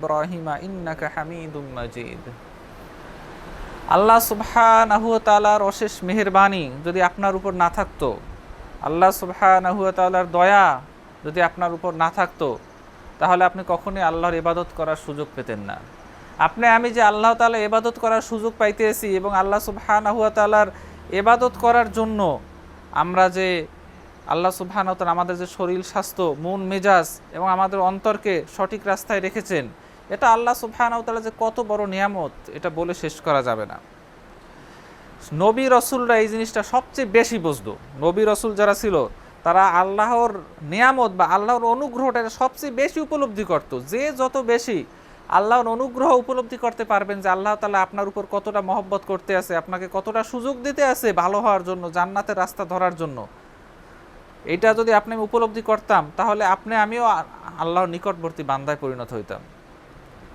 ইব্রাহিমা, ইন্নাকা হামিদুম মাজিদ। আল্লাহ সুবহানাহু তাআলার অশেষ মেহেরবানি যদি আপনার উপর না থাকতো, আল্লাহ সুবহানাহু তাআলার দয়া যদি আপনার উপর না থাকতো, তাহলে আপনি কখনোই আল্লাহর ইবাদত করার সুযোগ পেতেন না। আপনি, আমি যে আল্লাহ তাআলা ইবাদত করার সুযোগ পাইতেছি এবং আল্লাহ সুবহানাহু তাআলার ইবাদত করার জন্য আমরা যে আল্লাহ সুবহানাহু আমাদের যে শরীর, স্বাস্থ্য, মন, মেজাজ এবং আমাদের অন্তরকে সঠিক রাস্তায় রেখেছেন এটা আল্লাহ সুবহানাহু ওয়া যে কত বড় নিয়ামত, এটা বলে শেষ করা যাবে না। নবী রসুলরা এই জিনিসটা সবচেয়ে বেশি বুঝত। নবী রসুল যারা ছিল, তারা আল্লাহর নিয়ামত বা আল্লাহর অনুগ্রহটা এটা সবচেয়ে বেশি উপলব্ধি করত। যে যত বেশি আল্লাহর অনুগ্রহ উপলব্ধি করতে পারবেন যে আল্লাহ তালা আপনার উপর কতটা মহব্বত করতে আছে, আপনাকে কতটা সুযোগ দিতে আছে ভালো হওয়ার জন্য, জান্নাতের রাস্তা ধরার জন্য। এটা যদি আপনি উপলব্ধি করতাম, তাহলে আপনি আমিও আল্লাহর নিকটবর্তী বান্দায় পরিণত হইতাম।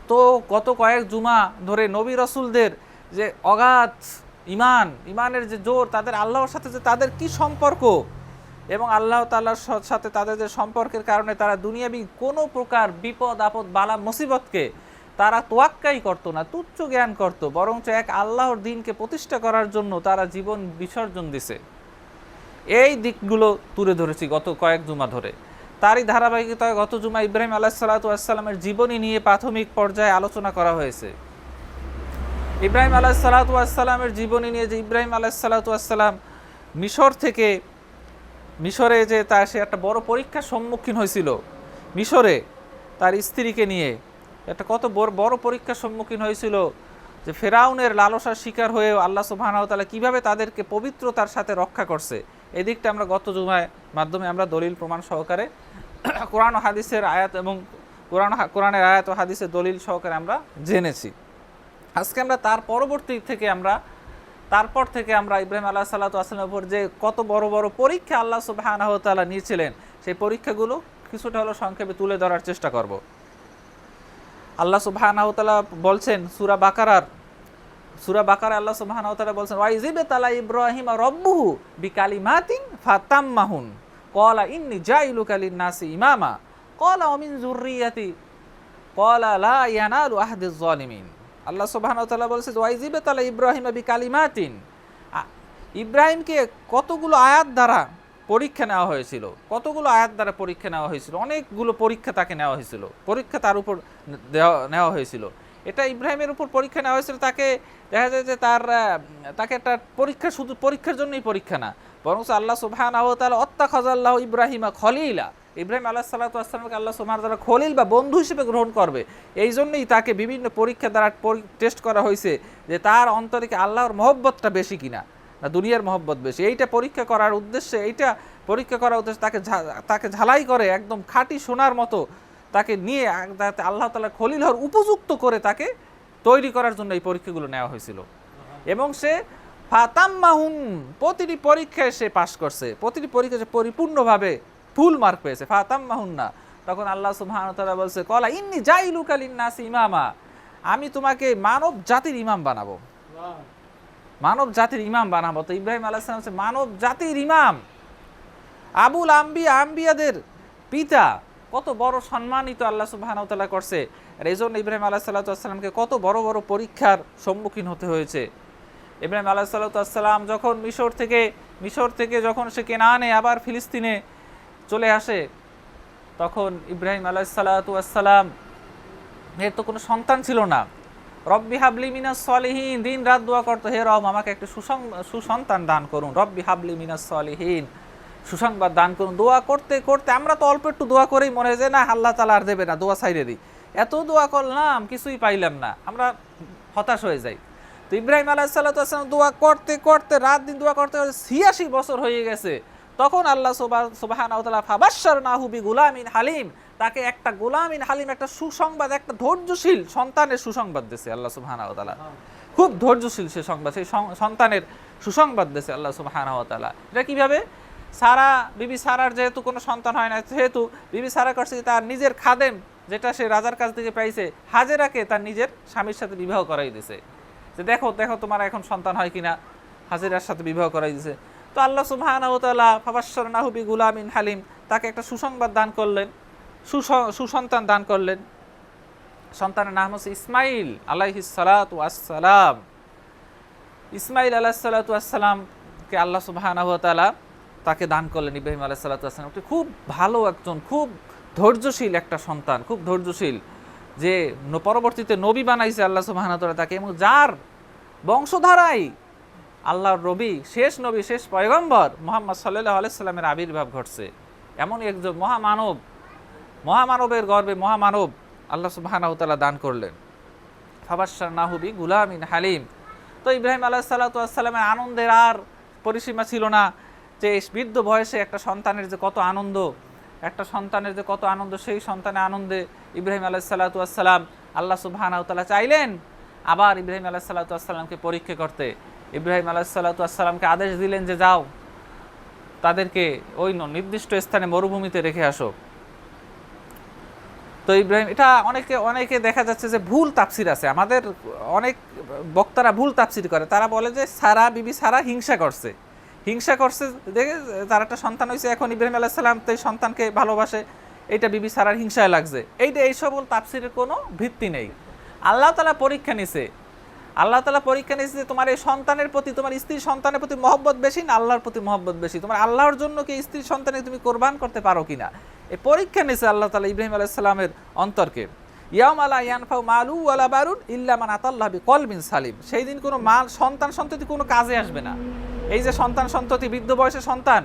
তো গত কয়েক জুমা ধরে নবী রসুলদের যে অগাধ ইমান ইমানের যে জোর, তাদের আল্লাহর সাথে যে তাদের কি সম্পর্ক? এবং আল্লাহ তাল্লাহর সাথে তাদের যে সম্পর্কের কারণে তারা দুনিয়াবি কোনো প্রকার বিপদ, আপদ, বালা, মুসিবতকে তারা তোয়াক্কাই করতো না, তুচ্ছ জ্ঞান করত, বরঞ্চ এক আল্লাহর দিনকে প্রতিষ্ঠা করার জন্য তারা জীবন বিসর্জন দিছে। এই দিকগুলো তুলে ধরেছি গত কয়েক জুমা ধরে। তারই ধারাবাহিকতায় গত জুমা ইব্রাহিম আলাহ সাল্লাতামের জীবনী নিয়ে প্রাথমিক পর্যায়ে আলোচনা করা হয়েছে। ইব্রাহিম আলাহ সাল্লাতামের জীবনী নিয়ে যে ইব্রাহিম আলাহ সাল্লাতাম মিশর থেকে, মিশরে যে তার সে একটা বড় পরীক্ষার সম্মুখীন হয়েছিল। মিশরে তার স্ত্রীকে নিয়ে একটা কত বড় বড় পরীক্ষার সম্মুখীন হয়েছিল যে ফেরাউনের লালসার শিকার হয়ে আল্লাহ সুবাহানাহতালা কীভাবে তাদেরকে পবিত্রতার সাথে রক্ষা করছে। এদিকটা আমরা গত জুমায় মাধ্যমে আমরা দলিল প্রমাণ সহকারে কোরআন হাদিসের আয়াত এবং কোরআন কোরআনের আয়াত ও হাদিসের দলিল সহকারে আমরা জেনেছি। আজকে আমরা তার পরবর্তী থেকে আমরা, তারপর থেকে আমরা ইব্রাহিম আল্লাহ সাল্লাহ আসলামের উপর যে কত বড় বড় পরীক্ষা আল্লাহ সুবাহানাহ তালা নিয়েছিলেন, সেই পরীক্ষাগুলো কিছুটা হলো সংক্ষেপে তুলে ধরার চেষ্টা করব। আল্লাহ সুবাহানাহ তালা বলছেন, সুরা বাকারার, সুরা বাকার আল্লাহ সুবহানাহু ওয়া তাআলা বলছেন, ওয়াইজিবে তালা ইব্রাহিম রব্বুহু বিকালিমাতিন ফাতাম্মাহুন। ক্বালা ইন্নী জাইলুকা লিন-নাসি ইমামা ক্বালা ওয়া মিন যুররিয়াতি ক্বালা লা ইয়ানালু আহদিজ জালিমিন আল্লাহ সুবহানাহু ওয়া তাআলা বলছে ওয়াইজিবে তালা ইব্রাহিম বিকালিমাতিন আ- ইব্রাহিমকে কতগুলো আয়াত দ্বারা পরীক্ষা নেওয়া হয়েছিল, কতগুলো আয়াত দ্বারা পরীক্ষা নেওয়া হয়েছিল, অনেকগুলো পরীক্ষা তাকে নেওয়া হয়েছিল, পরীক্ষা তার উপর দেওয়া, নেওয়া হয়েছিল। এটা ইব্রাহিমের উপর পরীক্ষা নেওয়া হয়েছিল, তাকে দেখা যায় যে তার তাকে একটা পরীক্ষা শুধু পরীক্ষার জন্যই পরীক্ষা না বরং আল্লাহ সুবহান অত্তা খাজাল্লাহ ইব্রাহিমা খলিলা। ইব্রাহিম আল্লাহ সাল্লাহামকে আল্লাহ সুবহান তাআলা খলিল বা বন্ধু হিসেবে গ্রহণ করবে। এই জন্যই তাকে বিভিন্ন পরীক্ষা দ্বারা টেস্ট করা হয়েছে যে তার অন্তরে কি আল্লাহর মহব্বতটা বেশি কিনা, না দুনিয়ার মহব্বত বেশি। এইটা পরীক্ষা করার উদ্দেশ্যে, এইটা পরীক্ষা করার উদ্দেশ্যে তাকে তাকে ঝালাই করে একদম খাঁটি সোনার মতো তাকে নিয়ে আল্লাহ তালা খলিল হওয়ার উপযুক্ত করে তাকে তৈরি করার জন্য এই পরীক্ষাগুলো নেওয়া হয়েছিল। এবং সে ফাতাম্মাহুন, প্রতিটি পরীক্ষায় সে পাশ করছে। প্রতিটি পরীক্ষায় সে পরিপূর্ণভাবে ফুল মার্ক পেয়েছে। ফাতাম্মাহুন না। তখন আল্লাহ সুবহানাহু ওয়া বলছে, কলা ইন্নি জাইলুকা লিন-নাসি ইমামা। আমি তোমাকে মানব জাতির ইমাম বানাবো। মানব জাতির ইমাম বানাবো। তো ইব্রাহিম সালাম হচ্ছে মানব জাতির ইমাম। আবুল আম্বিয়া আম্বিয়াদের পিতা। কত বড় সম্মানিত আল্লাহ সুবহানাহু ওয়া করছে। জন্য ইব্রাহিম আলাহ সাল্লাতামকে কত বড় বড় পরীক্ষার সম্মুখীন হতে হয়েছে। ইব্রাহিম আলাহ সাল্লাতাম যখন মিশর থেকে মিশর থেকে যখন সে কেনানে আবার ফিলিস্তিনে চলে আসে, তখন ইব্রাহিম আলাহ সাল্লাতাম এর তো কোনো সন্তান ছিল না। রব্বি হাবলি মিনাস সলিহীন, দিন রাত দোয়া করতো হে রব, আমাকে একটা সুসং, সুসন্তান দান করুন। রব্বি হাবলি মিনাস সলিহীন, সুসংবাদ দান করুন। দোয়া করতে করতে আমরা তো অল্প একটু দোয়া করেই মনে হয় যে, না, আল্লাহ তালা আর দেবে না, দোয়া সাইরে দিই। এত দোয়া করলাম, কিছুই পাইলাম না। আমরা হতাশ হয়ে যাই। তো ইব্রাহিম আলাহ সাল্লাম দোয়া করতে করতে, রাত দিন দোয়া করতে করতে ছিয়াশি বছর হয়ে গেছে। তখন আল্লাহ সুবাহান ফাবাসার নাহুবি গুলামিন হালিম, তাকে একটা গোলামিন হালিম, একটা সুসংবাদ, একটা ধৈর্যশীল সন্তানের সুসংবাদ দিয়েছে আল্লাহ সুবহান খুব ধৈর্যশীল সে সংবাদ, সেই সন্তানের সুসংবাদ দিয়েছে আল্লাহ সুবহান এটা কীভাবে? সারা, বিবি সারার যেহেতু কোনো সন্তান হয় না, সেহেতু বিবি সারা করছে তার নিজের খাদেম, যেটা সে রাজার কাছ থেকে পাইছে, হাজেরাকে তার নিজের স্বামীর সাথে বিবাহ করাই দিছে যে দেখো দেখো তোমার এখন সন্তান হয় কিনা। হাজিরার সাথে বিবাহ করাই দিছে। তো আল্লাহ সুবহানাহু তাআলা ফাবাশশার নাহুবি গুলামিন হালিম, তাকে একটা সুসংবাদ দান করলেন। সুস- সুসন্তান দান করলেন। সন্তানের নাম হচ্ছে ইসমাইল আলাইহিস সালাতু আসসালাম ইসমাইল আলাহ সাল্লাতু আসসালামকে আল্লাহ সুবহানাহু ওয়া তাআলা তাকে দান করলেন ইব্রাহিম আলাহ সাল্লাতু আসসালাম খুব ভালো একজন, খুব ধৈর্যশীল একটা সন্তান, খুব ধৈর্যশীল। যে পরবর্তীতে নবী বানাইছে আল্লাহ সুবহানাহু ওয়া তাকে, এবং যার বংশধারাই আল্লাহর রবি শেষ নবী, শেষ পয়গম্বর মোহাম্মদ সাল্লাহ আলাইসাল্লামের আবির্ভাব ঘটছে। এমনই একজন মহামানব, মহামানবের গর্বে মহামানব আল্লাহ সুবাহানাহতালা দান করলেন। ফাবাসার নাহুবি গুলামিন হালিম। তো ইব্রাহিম আলাহ সাল্লাতামের আনন্দের আর পরিসীমা ছিল না যে বৃদ্ধ বয়সে একটা সন্তানের যে কত আনন্দ একটা সন্তানের যে কত আনন্দ, সেই সন্তানের আনন্দে ইব্রাহিম আলাহ সাল্লাতাম আল্লাহ সুবাহানাহতালা চাইলেন আবার ইব্রাহিম আলাহ সাল্লাতামকে পরীক্ষা করতে। ইব্রাহিম আলাহ সাল্লাতামকে আদেশ দিলেন যে যাও, তাদেরকে ওই নির্দিষ্ট স্থানে মরুভূমিতে রেখে আসো। তো ইব্রাহিম, এটা অনেকে অনেকে দেখা যাচ্ছে যে ভুল তাফসির আছে। আমাদের অনেক বক্তারা ভুল তাফসির করে। তারা বলে যে সারা, বিবি সারা হিংসা করছে। হিংসা করছে, দেখে তার একটা সন্তান হয়েছে। এখন ইব্রাহিম আলাহ সাল্লাম তো সন্তানকে ভালোবাসে। এইটা বিবি সারার হিংসায় লাগছে। এইটা এই সকল তাফসিরের কোনো ভিত্তি নেই। আল্লাহ তালা পরীক্ষা নিছে। আল্লাহ তালা পরীক্ষা নিয়েছে যে তোমার এই সন্তানের প্রতি, তোমার স্ত্রীর সন্তানের প্রতি মহব্বত বেশি না আল্লাহর প্রতি মহব্বত বেশি? তোমার আল্লাহর জন্য কি স্ত্রীর সন্তানে তুমি কোরবান করতে পারো কিনা? এই পরীক্ষা নিয়েছে আল্লাহ তালা ইব্রাহিম আলাইসাল্লামের অন্তরকে। ইয়াম আলা ইয়ানফাউ মালু আলা বারুন ইল্লামান আতাল্লাহ বি কলবিন সালিম। সেই দিন কোনো মাল সন্তান সন্ততি কোনো কাজে আসবে না। এই যে সন্তান সন্ততি, বৃদ্ধ বয়সের সন্তান,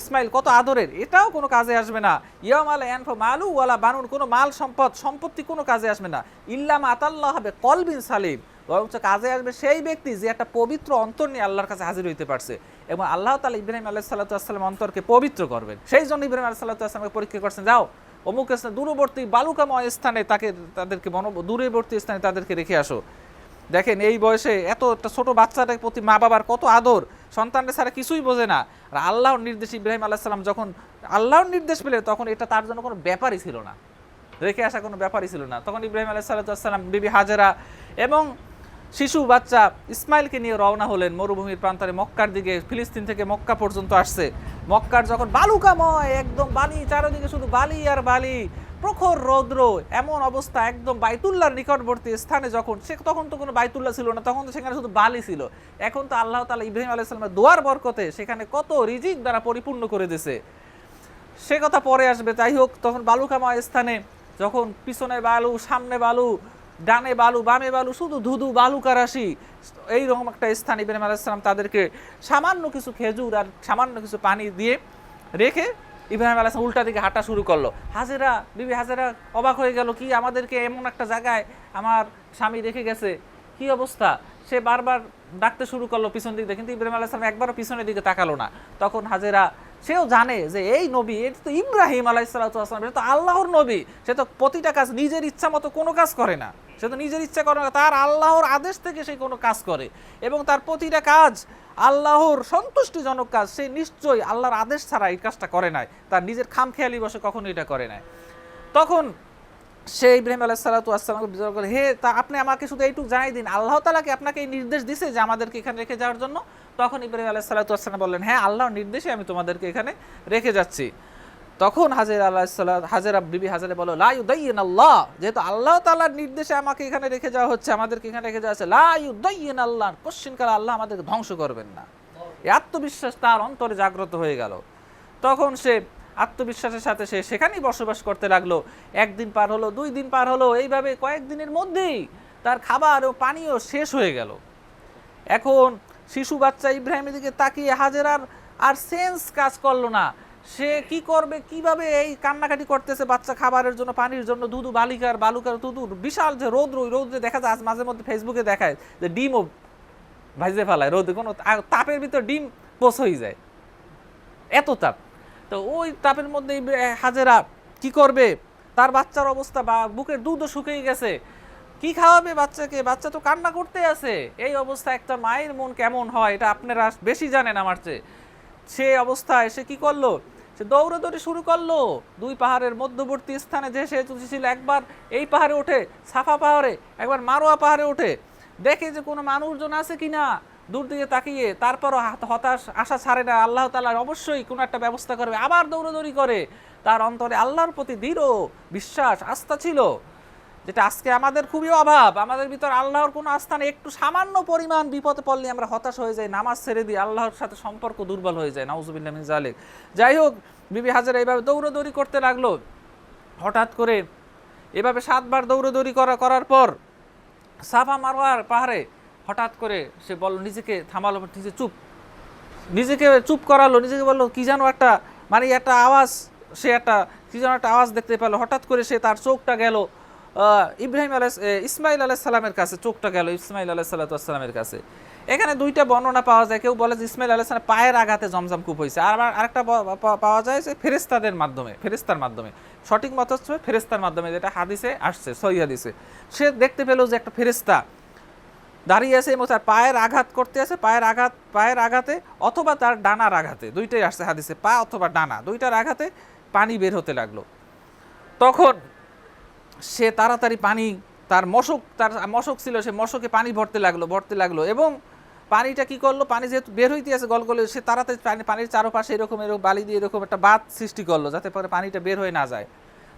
ইসমাইল কত আদরের? এটাও কোনো কাজে আসবে না। ইয়াম আলা ইয়ানফা মালু ওয়ালা বানুন, কোনো মাল সম্পদ, সম্পত্তি কোনো কাজে আসবে না। ইল্লাম আতাল্লাহ হবে কলবিন সালিম। বরঞ্চ কাজে আসবে সেই ব্যক্তি যে একটা পবিত্র অন্তর নিয়ে আল্লাহর কাছে হাজির হইতে পারছে। এবং আল্লাহ তালা ইব্রাহিম আল্লাহ সাল্লাহাম অন্তরকে পবিত্র করবেন। সেই জন্য ইব্রাহিম আল্লাহ সাল্লাহামকে পরীক্ষা করছেন, যাও, অমুক স্থানে, দূরবর্তী বালুকাময় স্থানে তাকে, তাদেরকে দূরবর্তী স্থানে তাদেরকে রেখে আসো। দেখেন, এই বয়সে এত একটা ছোট বাচ্চাটার প্রতি মা বাবার কত আদর, সন্তানরা ছাড়া কিছুই বোঝে না। আর আল্লাহর নির্দেশ ইব্রাহিম আল্লাহ সাল্লাম যখন আল্লাহর নির্দেশ পেলে তখন এটা তার জন্য কোনো ব্যাপারই ছিল না। রেখে আসা কোনো ব্যাপারই ছিল না। তখন ইব্রাহিম আলাহ সাল্লাম বিবি হাজারা এবং শিশু বাচ্চা ইসমাইলকে নিয়ে রওনা হলেন মরুভূমির প্রান্তরে মক্কার দিকে, ফিলিস্তিন থেকে মক্কা পর্যন্ত আসছে। মক্কার যখন বালুকাময়, একদম বালি, চারদিকে শুধু বালি আর বালি। প্রখর রৌদ্র, এমন অবস্থা একদম বাইতুল্লাহর নিকটবর্তী স্থানে যখন, সে তখন তো কোনো বাইতুল্লাহ ছিল না, তখন তো সেখানে শুধু বালি ছিল। এখন তো আল্লাহ তালা ইব্রাহিম আলাইসালামের দোয়ার বরকতে সেখানে কত রিজিক দ্বারা পরিপূর্ণ করে দিছে। সে কথা পরে আসবে, যাই হোক, তখন বালুকাময় স্থানে যখন পিছনে বালু, সামনে বালু, ডানে বালু, বামে বালু, শুধু ধুধু বালুকা রাশি এইরকম একটা স্থান ইব্রাহিম আলাইসালাম তাদেরকে সামান্য কিছু খেজুর আর সামান্য কিছু পানি দিয়ে রেখে ইব্রাহিম আলাইসলাম উল্টা দিকে হাঁটা শুরু করল। হাজেরা, বিবি হাজেরা অবাক হয়ে গেল, কি আমাদেরকে এমন একটা জায়গায় আমার স্বামী রেখে গেছে? কি অবস্থা? সে বারবার ডাকতে শুরু করল পিছন দিক কিন্তু ইব্রাহিম আলাইসলাম একবারও পিছনের দিকে তাকালো না। তখন হাজেরা, সেও জানে যে এই নবী এটা তো ইব্রাহিম আলাইসালাম এটা তো আল্লাহর নবী। সে তো প্রতিটা কাজ নিজের ইচ্ছা মতো কোনো কাজ করে না। সে তো নিজের ইচ্ছা করে না, তার আল্লাহর আদেশ থেকে সে কোনো কাজ করে। এবং তার প্রতিটা কাজ আল্লাহর সন্তুষ্টিজনক কাজ, সে নিশ্চয়ই আল্লাহর আদেশ ছাড়া এই কাজটা করে নাই। তার নিজের খামখেয়ালি বসে কখনো এটা করে নাই। তখন সে ইব্রাহিম আলাহ সাল্লাতু আসসালামকে বিচার করে হে, তা আপনি আমাকে শুধু এইটুকু জানাই দিন। আল্লাহ তালাকে আপনাকে এই নির্দেশ দিছে যে আমাদেরকে এখানে রেখে যাওয়ার জন্য? তখন ইব্রাহিম আলাহ সাল্লাতু আসসালাম বললেন হ্যাঁ আল্লাহর নির্দেশে আমি তোমাদেরকে এখানে রেখে যাচ্ছি। তখন হাজের আল্লাহ হাজেরা বিবি হাজারে বলো, লা ইউদাইয়িন আল্লাহ। যেহেতু আল্লাহ তাআলার নির্দেশে আমাকে এখানে রেখে যাওয়া হচ্ছে, আমাদেরকে এখানে রেখে যাওয়া হচ্ছে, লা ইউদাইয়িন আল্লাহ। কোশ্চিন কাল আল্লাহ আমাদেরকে ধ্বংস করবেন না। এই আত্মবিশ্বাস তার অন্তরে জাগ্রত হয়ে গেল। তখন সে আত্মবিশ্বাসের সাথে সে সেখানেই বসবাস করতে লাগল। একদিন পার হলো, দুই দিন পার হলো, এইভাবে কয়েকদিনের মধ্যেই তার খাবার ও পানীয় শেষ হয়ে গেল। এখন শিশু বাচ্চা ইব্রাহিমের দিকে তাকিয়ে হাজেরার আর সেন্স কাজ করল না। সে কি করবে, কীভাবে এই কান্নাকাটি করতেছে বাচ্চা খাবারের জন্য, পানির জন্য, দুধু বালিকার, বালুকার দুধু বিশাল যে রোদ ওই রোদ্রে দেখা যায় আজ মাঝে মধ্যে ফেসবুকে দেখায় যে ডিমও ভাইজে ফেলায় রোদে কোনো তাপের ভিতর ডিম পোষ হয়ে যায়। এত তাপ। তো ওই তাপের মধ্যে হাজেরা কি করবে? তার বাচ্চার অবস্থা বা বুকের দুধও শুকিয়ে গেছে। কি খাওয়াবে বাচ্চাকে? বাচ্চা তো কান্না করতে আছে। এই অবস্থা একটা মায়ের মন কেমন হয়, এটা আপনারা বেশি জানেন আমার চেয়ে। সে অবস্থায় সে কি করল? সে দৌড়াদৌড়ি শুরু করল। দুই পাহাড়ের মধ্যবর্তী স্থানে যে সে ছিল একবার এই পাহাড়ে ওঠে সাফা পাহাড়ে, একবার মারোয়া পাহাড়ে ওঠে দেখে যে কোনো মানুষজন আছে কি না? দূর দিকে তাকিয়ে, তারপরও হাত- হতাশ, আশা ছাড়ে না। আল্লাহ তালার অবশ্যই কোনো একটা ব্যবস্থা করবে। আবার দৌড়াদৌড়ি করে। তার অন্তরে আল্লাহর প্রতি দৃঢ় বিশ্বাস, আস্থা ছিল। যেটা আজকে আমাদের খুবই অভাব, আমাদের ভিতর আল্লাহর কোনো আস্থা নেই একটু সামান্য পরিমাণ বিপদে পড়লে আমরা হতাশ হয়ে যাই, নামাজ ছেড়ে দিই আল্লাহর সাথে সম্পর্ক দুর্বল হয়ে যায়, নাউজুবিল্লাহ মিন জালিক যাই হোক, বিবি হাজার এইভাবে দৌড়দৌড়ি করতে লাগল। হঠাৎ করে এভাবে সাতবার দৌড়দৌড়ি করা করার পর সাফা মারোয়ার পাহাড়ে হঠাৎ করে সে বলল, নিজেকে থামালো, নিজে চুপ। নিজেকে চুপ করালো, নিজেকে বলল, কী যেন একটা মানে একটা আওয়াজ, সে একটা কী যেন একটা আওয়াজ দেখতে পেল। হঠাৎ করে সে তার চোখটা গেল ইব্রাহিম আলাহ ইসমাইল আলাহ সালামের কাছে, চোখটা গেল ইসমাইল আলাহ সাল্লাতামের কাছে। এখানে দুইটা বর্ণনা পাওয়া যায়, কেউ বলে যে ইসমাইল আলাহ সালাম পায়ের আঘাতে জমজম কূপ হয়েছে, আর আরেকটা পাওয়া যায় যে ফেরেস্তাদের মাধ্যমে ফেরেস্তার মাধ্যমে। সঠিক মত হচ্ছে ফেরেস্তার মাধ্যমে, যেটা হাদিসে আসছে, সহি হাদিসে। সে দেখতে পেল যে একটা ফেরেস্তা দাঁড়িয়ে আছে এবং তার পায়ের আঘাত করতে আছে, পায়ের আঘাত, পায়ের আঘাতে অথবা তার ডানার আঘাতে, দুইটাই আসছে হাদিসে, পা অথবা ডানা, দুইটার আঘাতে পানি বের হতে লাগল। তখন সে তাড়াতাড়ি পানি, তার মশক তার মশক ছিল, সে মশকে পানি ভরতে লাগল ভরতে লাগল এবং পানিটা কি করল? পানি যেহেতু বের হইতে আছে গলগলে, সে তাড়াতাড়ি পানি, পানির চারপাশে এরকম এরকম বালি দিয়ে এরকম একটা বাঁধ সৃষ্টি করল যাতে পরে পানিটা বের হয়ে না যায়।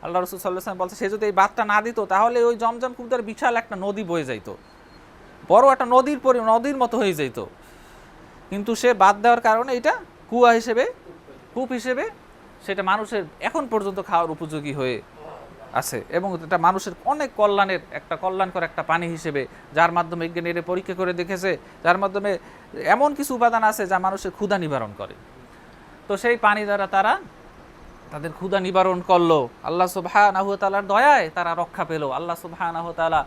আল্লাহ রসুল সাল্লাহ বলছে, সে যদি এই বাঁধটা না দিত, তাহলে ওই জমজম কুমতার বিশাল একটা নদী বয়ে যাইতো। বড় একটা নদীর পরি, নদীর মতো হয়ে যেত কিন্তু সে বাদ দেওয়ার কারণে এটা কুয়া হিসেবে, কূপ হিসেবে সেটা মানুষের এখন পর্যন্ত খাওয়ার উপযোগী হয়ে আছে এবং এটা মানুষের অনেক কল্যাণের একটা কল্যাণকর একটা পানি হিসেবে যার মাধ্যমে বিজ্ঞানীরা পরীক্ষা করে দেখেছে, যার মাধ্যমে এমন কিছু উপাদান আছে যা মানুষের ক্ষুধা নিবারণ করে। তো সেই পানি দ্বারা তারা তাদের ক্ষুধা নিবারণ করল। আল্লাহ সুবহানাহু ওয়া তাআলার দয়ায় তারা রক্ষা পেল। আল্লাহ সুবহানাহু ওয়া তাআলা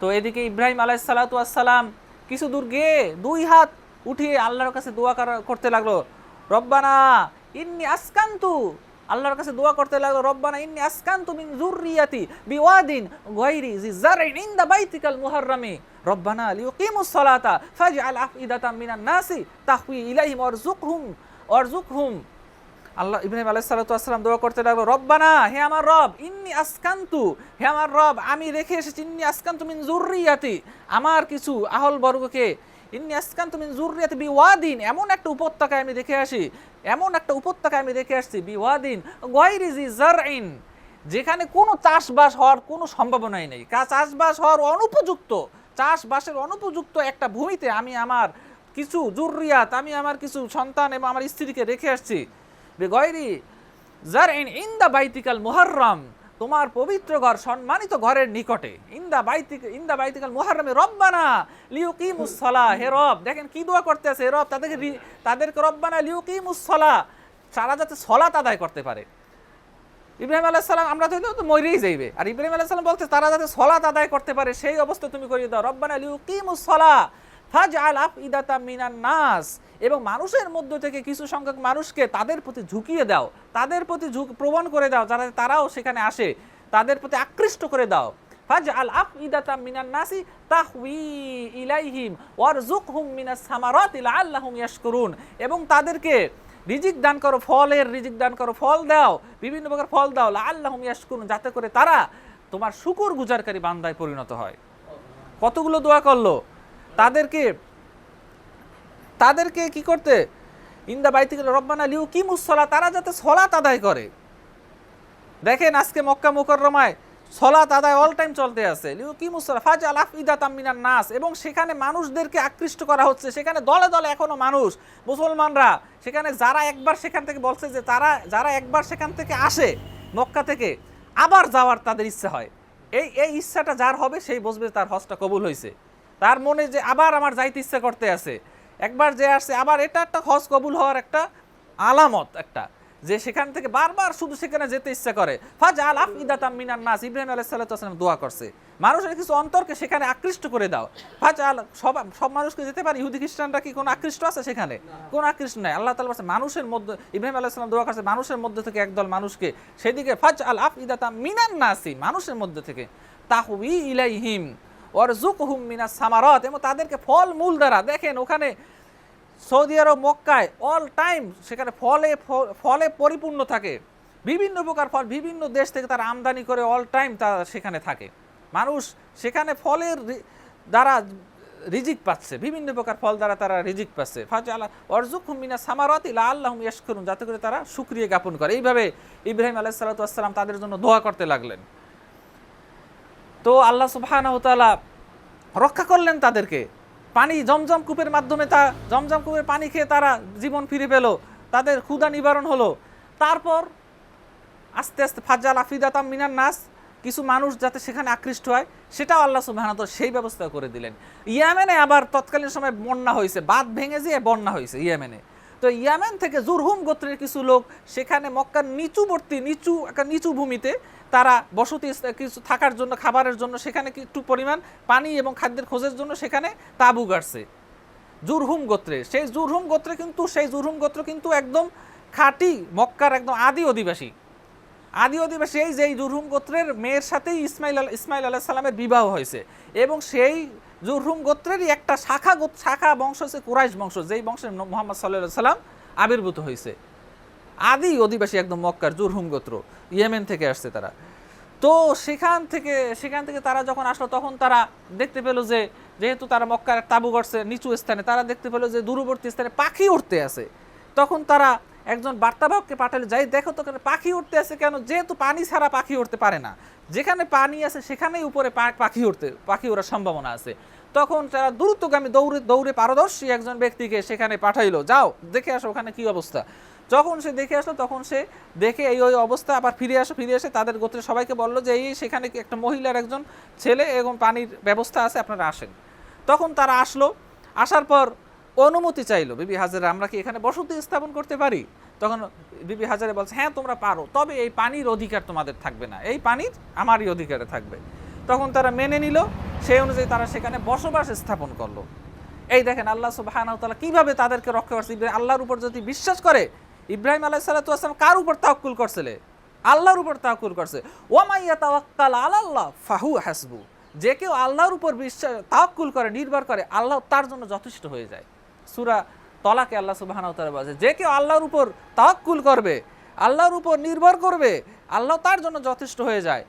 তো এদিকে ইব্রাহিম আসসালাম কিছু দূর গিয়ে দুই হাত উঠিয়ে আল্লাহর কাছে দোয়া করা- করতে লাগল। রব্বানা ইন্নি আসকান্তু আল্লাহর কাছে দোয়া করতে লাগল, রব্বানা ইন্নি আসকান্তু মিন যুররিয়াতি বিওয়াদিন গায়রি জি জারইন ইনদা বাইতিকাল মুহাররামি। রব্বানা লিয়ুকিমুস সালাতা ফাজআল আফইদাতাম মিনান নাসি তাহওয়ি ইলাইহিম ওয়ারযুকহুম ওয়ারযুকহুম আল্লাহ ইব্রাহিম আলাইহিস সালাতু আসসালাম দোয়া করতে লাগল, রব্বানা, হে আমার রব, ইন্নি আসকান্তু, হে আমার রব, আমি রেখে এসেছি, ইন্নি আসকান্তু মিন যুররিয়াতি, আমার কিছু আহল বর্গকে, ইন্নি আসকান্তু মিন যুররিয়াতি বিওয়াদিন, এমন একটা উপত্যকায় আমি দেখে আসি এমন একটা উপত্যকা আমি দেখে আসছি, বিওয়াদিন গয়রিজি জারইন যেখানে কোনো চাষবাস হওয়ার কোনো সম্ভাবনাই নেই। চাষবাস হওয়ার অনুপযুক্ত, চাষবাসের অনুপযুক্ত একটা ভূমিতে আমি আমার কিছু জুরিয়াত আমি আমার কিছু সন্তান এবং আমার স্ত্রীকে রেখে আসছি। গয়রি জার ইন ইন দ্য বাইতিকাল মুহাররম তোমার পবিত্র ঘর সম্মানিত ঘরের নিকটে। ইন্দা বাইতিক ইন্দা বাইতিকাল মুহাররমে রব্বানা লিউকিমুস সালাহ। হে রব, দেখেন কি দোয়া করতে আছে? রব, তাদেরকে তাদেরকে রব্বানা লিউকিমুস সালাহ। তারা যাতে সলাত আদায় করতে পারে। ইব্রাহিম আলাহ সালাম, আমরা তো তো মরেই যাইবে। আর ইব্রাহিম আলাহ সালাম বলতে তারা যাতে সলাত আদায় করতে পারে, সেই অবস্থা তুমি করিয়ে দাও। রব্বানা লিউকিমুস সলা ফাজআল আফইদাতা মিনান নাস। এবং মানুষের মধ্য থেকে কিছু সংখ্যক মানুষকে তাদের প্রতি ঝুঁকিয়ে দাও, তাদের প্রতি ঝুঁক প্রবণ করে দাও, যারা তারাও সেখানে আসে, তাদের প্রতি আকৃষ্ট করে দাও। ফাজআল আফইদাতা মিনান নাসি তাহউই ইলাইহিম ওয়ারযুকহুম মিনাস সামারাতি লাআল্লাহুম ইয়াশকুরুন। এবং তাদেরকে রিজিক দান করো, ফলের রিজিক দান করো, ফল দাও, বিভিন্ন প্রকার ফল দাও আল্লাহ ইয়াশকুরুন, যাতে করে তারা তোমার শুকুর গুজারকারী বান্দায় পরিণত হয়। কতগুলো দোয়া করল? তাদেরকে তাদেরকে কি করতে? ইন্দা বাইতে গেলে রব্বানা লিউ কি মুসলা তারা যাতে সলাত আদায় করে। দেখেন আজকে মক্কা মুকররমায় সলাত আদায় অল টাইম চলতে আছে। লিউ কি মুসলা ফাজ আলাফ ইদা তামিনার নাস। এবং সেখানে মানুষদেরকে আকৃষ্ট করা হচ্ছে। সেখানে দলে দলে এখনও মানুষ, মুসলমানরা, সেখানে যারা একবার সেখান থেকে বলছে যে তারা, যারা একবার সেখান থেকে আসে মক্কা থেকে, আবার যাওয়ার তাদের ইচ্ছা হয়। এই এই ইচ্ছাটা যার হবে, সেই বুঝবে তার হজটা কবুল হয়েছে তার মনে যে আবার আমার যাইতে ইচ্ছা করতে আছে। একবার যে আসছে, আবার এটা একটা হজ কবুল হওয়ার একটা আলামত একটা, যে সেখান থেকে বারবার শুধু সেখানে যেতে ইচ্ছা করে। ফাজ আল আফিদাতাম মিনান নাস, ইব্রাহিম আলাইহিস সালাতু ওয়াসালাম দোয়া করছে। মানুষের কিছু অন্তরকে সেখানে আকৃষ্ট করে দাও। ফাজ আল সব সব মানুষকে যেতে পারে, ইহুদি খ্রিস্টানরা কি কোনো আকৃষ্ট আছে সেখানে? কোনো আকৃষ্ট নাই। আল্লাহ তাআলা বলছে, মানুষের মধ্যে, ইব্রাহিম আলাইহিস সালাম দোয়া করছে, মানুষের মধ্যে থেকে একদল মানুষকে সেদিকে ফাজ আল আফিদাতাম মিনান নাসি, মানুষের মধ্যে থেকে। তাহউই ইলাইহিম। ওয়ারজুকহুম মিনাস সামারাত, এবং তাদেরকে ফল মূল দ্বারা, দেখেন ওখানে সৌদি আরব মক্কায় অল টাইম সেখানে ফলে ফলে পরিপূর্ণ থাকে। বিভিন্ন প্রকার ফল, বিভিন্ন দেশ থেকে তারা আমদানি করে অল টাইম তারা সেখানে থাকে। মানুষ সেখানে ফলের দ্বারা রিজিক পাচ্ছে, বিভিন্ন প্রকার ফল দ্বারা তারা রিজিক পাচ্ছে। ফাজ আল্লাহ অর্জুক হুমিনা সামারাত ইলা আল্লাহ ইয়াস করুন যাতে করে তারা সুক্রিয়া জ্ঞাপন করে। এইভাবে ইব্রাহিম আলাইহিস সালাতু ওয়াসসালাম তাদের জন্য দোয়া করতে লাগলেন। তো আল্লাহ সুবহানাহু তাআলা রক্ষা করলেন তাদেরকে। পানি জমজম কূপের মাধ্যমে তা জমজম কূপের পানি খেয়ে তারা জীবন ফিরে পেল। তাদের ক্ষুধা নিবারণ হলো। তারপর আস্তে আস্তে ফাজ্জাল আফিদাতাম মিনার নাস, কিছু মানুষ যাতে সেখানে আকৃষ্ট হয়, সেটাও আল্লাহ সুবহানাহু তাআলা সেই ব্যবস্থা করে দিলেন। ইয়ামেনে আবার তৎকালীন সময় বন্যা হয়েছে। বাঁধ ভেঙে যেয়ে বন্যা হয়েছে ইয়ামেনে। তো ইয়ামেন থেকে জুরহুম গোত্রের কিছু লোক সেখানে মক্কার নিচুবর্তী, নিচু, একটা নিচু ভূমিতে তারা বসতি কিছু থাকার জন্য, খাবারের জন্য সেখানে একটু পরিমাণ পানি এবং খাদ্যের খোঁজের জন্য সেখানে তাঁবু গাড়ছে জুরহুম গোত্রে, সেই জুরহুম গোত্রে কিন্তু, সেই জুরহুম গোত্র কিন্তু একদম খাঁটি, মক্কার একদম আদি অধিবাসী। আদি অধিবাসী এই যে জুরহুম গোত্রের মেয়ের সাথেই ইসমাইল ইসমাইল আলাহ সাল্লামের বিবাহ হয়েছে এবং সেই জুরহুম গোত্রেরই একটা শাখা গোত- শাখা বংশ হচ্ছে কুরাইশ বংশ, যেই বংশে মোহাম্মদ সাল্লাহ সাল্লাম আবির্ভূত হয়েছে। আদি অধিবাসী একদম মক্কার জুরহুম গোত্র, ইয়েমেন থেকে আসছে তারা। তো সেখান থেকে সেখান থেকে তারা যখন আসলো, তখন তারা দেখতে পেল যে, যেহেতু তারা মক্কার তাবু গড়ছে নিচু স্থানে, তারা দেখতে পেল যে দূরবর্তী স্থানে পাখি উঠতে আছে। তখন তারা একজন বার্তাবাহককে পাঠালে, যাই দেখো তো কেন পাখি উঠতে আছে কেন? যেহেতু পানি ছাড়া পাখি উঠতে পারে না। যেখানে পানি আছে সেখানেই উপরে পাখি উঠতে পাখি ওড়ার সম্ভাবনা আছে। তখন তারা দ্রুতগামী দৌড়ে দৌড়ে পারদর্শী একজন ব্যক্তিকে সেখানে পাঠাইলো। যাও, দেখে আসো ওখানে কি অবস্থা। যখন সে দেখে আসলো, তখন সে দেখে এই, ওই অবস্থা, আবার ফিরে আসে, ফিরে এসে তাদের গোত্রের সবাইকে বলল যে, এই সেখানে একটা মহিলার একজন ছেলে এবং পানির ব্যবস্থা আছে, আপনারা আসেন। তখন তারা আসলো। আসার পর অনুমতি চাইলো, বিবি হাজারে, আমরা কি এখানে বসতি স্থাপন করতে পারি? তখন বিবি হাজারে বলছে হ্যাঁ তোমরা পারো, তবে এই পানির অধিকার তোমাদের থাকবে না, এই পানির আমারই অধিকারে থাকবে। তখন তারা মেনে নিল, সেই অনুযায়ী তারা সেখানে বসবাস স্থাপন করল। এই দেখেন, আল্লাহ তাআলা কীভাবে তাদেরকে রক্ষা করছে? ইব্রাহিম আল্লাহর উপর যদি বিশ্বাস করে, ইব্রাহিম আলাইহিস সালাতু ওয়াসালাম কার উপর তাওয়াক্কুল করছিলে আল্লাহর উপর তাওয়াক্কুল করছে। ওয়ামাইয়া তাওয়াক্কাল আলাল্লাহ ফাহু হাসবু যে কেউ আল্লাহর উপর বিশ্বাস, তাওয়াক্কুল করে, নির্ভর করে, আল্লাহ তার জন্য যথেষ্ট হয়ে যায়। সূরা তলাকে আল্লাহ ওয়া তাআলা যে কেউ আল্লাহর উপর তাওয়াক্কুল করবে আল্লাহর উপর নির্ভর করবে আল্লাহ তার জন্য যথেষ্ট হয়ে যায়।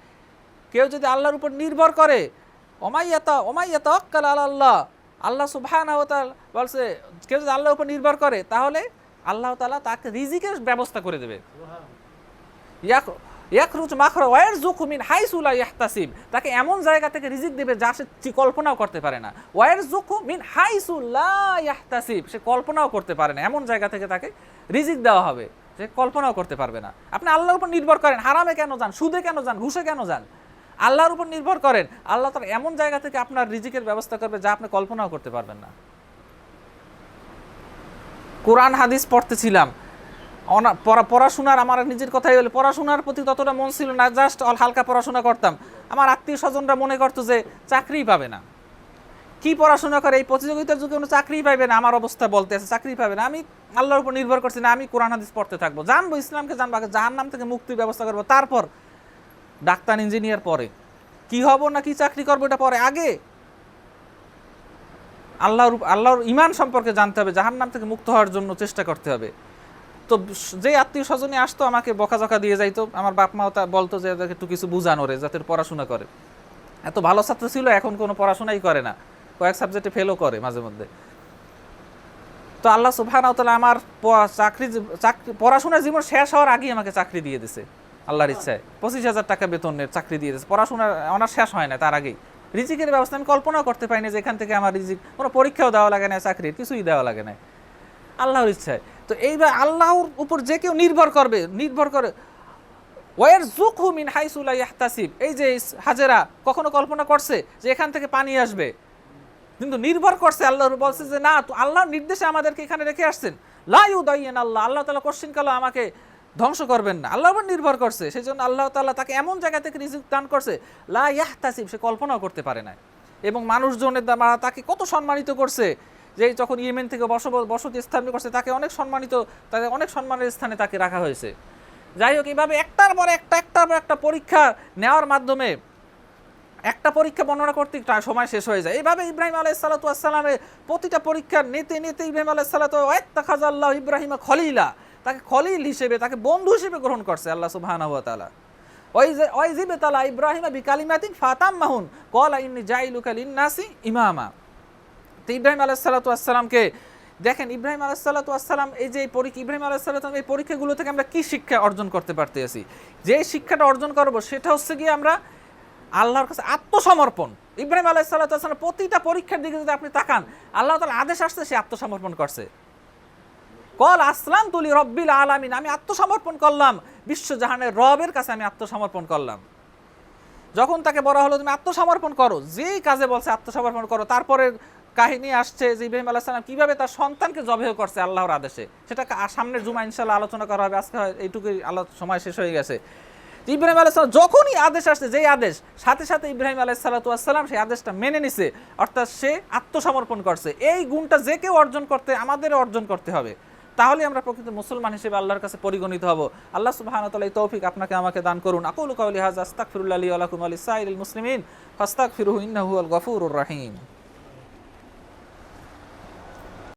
কেউ যদি আল্লাহর উপর নির্ভর করে ওমাইয়াতা ওমাইয়াতা অক্কাল আল্লাহ আল্লাহ সুবহানাহু ওয়া বলছে কেউ যদি আল্লাহর উপর নির্ভর করে তাহলে আল্লাহ তাআলা তাকে রিজিকের ব্যবস্থা করে দেবে। ইয়াক ইয়াকরুজ মাখরা ওয়ার জুকুমিন হাইসুলা ইয়াহতাসিব তাকে এমন জায়গা থেকে রিজিক দেবে যা সে কল্পনাও করতে পারে না। ওয়ার জুকুমিন হাইসুলা ইয়াহতাসিব সে কল্পনাও করতে পারে না। এমন জায়গা থেকে তাকে রিজিক দেওয়া হবে। সে কল্পনাও করতে পারবে না। আপনি আল্লাহর উপর নির্ভর করেন, হারামে কেন যান, সুদে কেন যান, ঘুষে কেন যান? আল্লাহর উপর নির্ভর করেন। আল্লাহ তার এমন জায়গা থেকে আপনার রিজিকের ব্যবস্থা করবে যা আপনি কল্পনাও করতে পারবেন না। কোরআন হাদিস পড়তেছিলাম। পড়াশোনার আমার নিজের কথাই হলো, পড়াশোনার প্রতি ততটা মন ছিল না জাস্ট অল হালকা পড়াশোনা করতাম। আমার আত্মীয় স্বজনরা মনে করতো যে চাকরিই পাবে না। কি পড়াশোনা করে, এই প্রতিযোগিতার যুগে কোনো চাকরি পাবে না, আমার অবস্থা বলতে আছে চাকরি পাবে না। আমি আল্লাহর উপর নির্ভর করছি না, আমি কোরআন, হাদিস পড়তে থাকব। জানব ইসলামকে, জানব আগে জাহান নাম থেকে মুক্তির ব্যবস্থা করব। তারপর ডাক্তার, ইঞ্জিনিয়ার পরে। কি হব না কি চাকরি করব এটা পরে? আগে আল্লাহর আল্লাহর ইমান সম্পর্কে জানতে হবে, জাহান্নাম থেকে মুক্ত হওয়ার জন্য চেষ্টা করতে হবে। তো যে আত্মীয় স্বজনে আসতো, আমাকে বকাঝকা দিয়ে যাইতো। আমার বাপ মাও তা বলতো যে একটু কিছু বুঝানো রে, যাতে পড়াশোনা করে। এত ভালো ছাত্র ছিল, এখন কোনো পড়াশোনাই করে না। কয়েক সাবজেক্টে ফেলও করে মাঝে মধ্যে। তো আল্লাহ ওয়া তাআলা আমার চাকরি চাকরি, পড়াশোনার জীবন শেষ হওয়ার আগেই আমাকে চাকরি দিয়ে দিছে। আল্লাহর ইচ্ছায়। পঁচিশ হাজার টাকা বেতনের চাকরি দিয়ে দিয়েছে পড়াশোনা আমার শেষ হয় না তার আগেই। রিজিকের ব্যবস্থা আমি কল্পনাও করতে পারিনি যে এখান থেকে আমার রিজিক, কোনো পরীক্ষাও দেওয়া লাগে না, চাকরির কিছুই দেওয়া লাগে না। আল্লাহর ইচ্ছায়। তো এইবার আল্লাহর উপর যে কেউ নির্ভর করবে, নির্ভর করে ওয়ের জুকহু মিন হাইসুলা ইয়াহতাসিব। এই যে হাজেরা কখনো কল্পনা করছে যে এখান থেকে পানি আসবে? কিন্তু নির্ভর করছে আল্লাহর বলছে যে না, তো আল্লাহর নির্দেশে আমাদেরকে এখানে রেখে আসছেন। লা ইউদাইয়ান আল্লাহ আল্লাহ তালা কোশ্চিন কালো আমাকে ধ্বংস করবেন না। আল্লাহর উপর নির্ভর করছে সেই জন্য আল্লাহ তাআলা তাকে এমন জায়গা থেকে রিজিক দান করছে, লা ইয়াহতাসিব, সে কল্পনাও করতে পারে না এবং মানুষজনের দ্বারা তাকে কত সম্মানিত করছে যে যখন ইয়েমেন থেকে বসব বসতি স্থাপন করছে, তাকে অনেক সম্মানিত তাকে অনেক সম্মানের স্থানে তাকে রাখা হয়েছে। যাই হোক, এইভাবে একটার পর একটা, একটার পর একটা পরীক্ষা নেওয়ার মাধ্যমে একটা পরীক্ষা বর্ণনা করতে সময় শেষ হয়ে যায়। এইভাবে ইব্রাহিম আলাই সালাতু আসসালামের প্রতিটা পরীক্ষা নিতে নিতে ইব্রাহিম আলাই সালাতু আল্লাহ ইব্রাহিমা খলিলা। তাকে খলিল হিসেবে, তাকে বন্ধু হিসেবে গ্রহণ করছে আল্লাহ সুবহানাহু ওয়া তাআলা। ওই যে ওই জিবে তালা ইব্রাহিমা বিকালিমাতিন ফাতাম মাহুন কলা ইন্নি জাইলুকা ইন্নাসি ইমামা। তো ইব্রাহিম আলাহ সালাতু আসসালামকে দেখেন, ইব্রাহিম আলাহ সালাতু আসসালাম এই যে পরীক্ষা, ইব্রাহিম আলাহ সালাম এই পরীক্ষাগুলো থেকে আমরা কি শিক্ষা অর্জন করতে পারতেছি? যে শিক্ষাটা অর্জন করব সেটা হচ্ছে গিয়ে আমরা আল্লাহর কাছে আত্মসমর্পণ। ইব্রাহিম আলাহ সাল্লাহ প্রতিটা পরীক্ষার দিকে যদি আপনি তাকান, আল্লাহ তালা আদেশ আসছে সে আত্মসমর্পণ করছে। কল আসলাম তুলি রব্বিল আলামিন, আমি আত্মসমর্পণ করলাম বিশ্বজাহানের রবের কাছে আমি আত্মসমর্পণ করলাম। যখন তাকে বলা হলো তুমি আত্মসমর্পণ করো, যেই কাজে বলছে আত্মসমর্পণ করো তারপরে কাহিনী আসছে যে ইব্রাহিম আলাহ সালাম কীভাবে তার সন্তানকে জবেহ করছে আল্লাহর আদেশে। সেটা সামনের জুমা ইনশাল্লাহ আলোচনা করা হবে। আজকে এইটুকুই আলো সময় শেষ হয়ে গেছে। ইব্রাহিম আলাহ সালাম যখনই আদেশ আসছে, যেই আদেশ, সাথে সাথে ইব্রাহিম আলাহ সাল্লাম সেই আদেশটা মেনে নিছে। অর্থাৎ সে আত্মসমর্পণ করছে। এই গুণটা যে কেউ অর্জন করতে আমাদের অর্জন করতে হবে। তাহলে আমরা প্রকৃত মুসলমান হিসেবে আল্লাহর কাছে পরিগণিত হব। আল্লাহ তাআলা এই তৌফিক আপনাকে, আমাকে দান করুন। আকুলু কাউলি হাজ আস্তাগফিরুল্লাহ লি ওয়া লাকুম ওয়া লিসাইরিল মুসলিমিন, ফাস্তাগফিরুহু ইন্নাহু হুয়াল গফুরুর রহিম।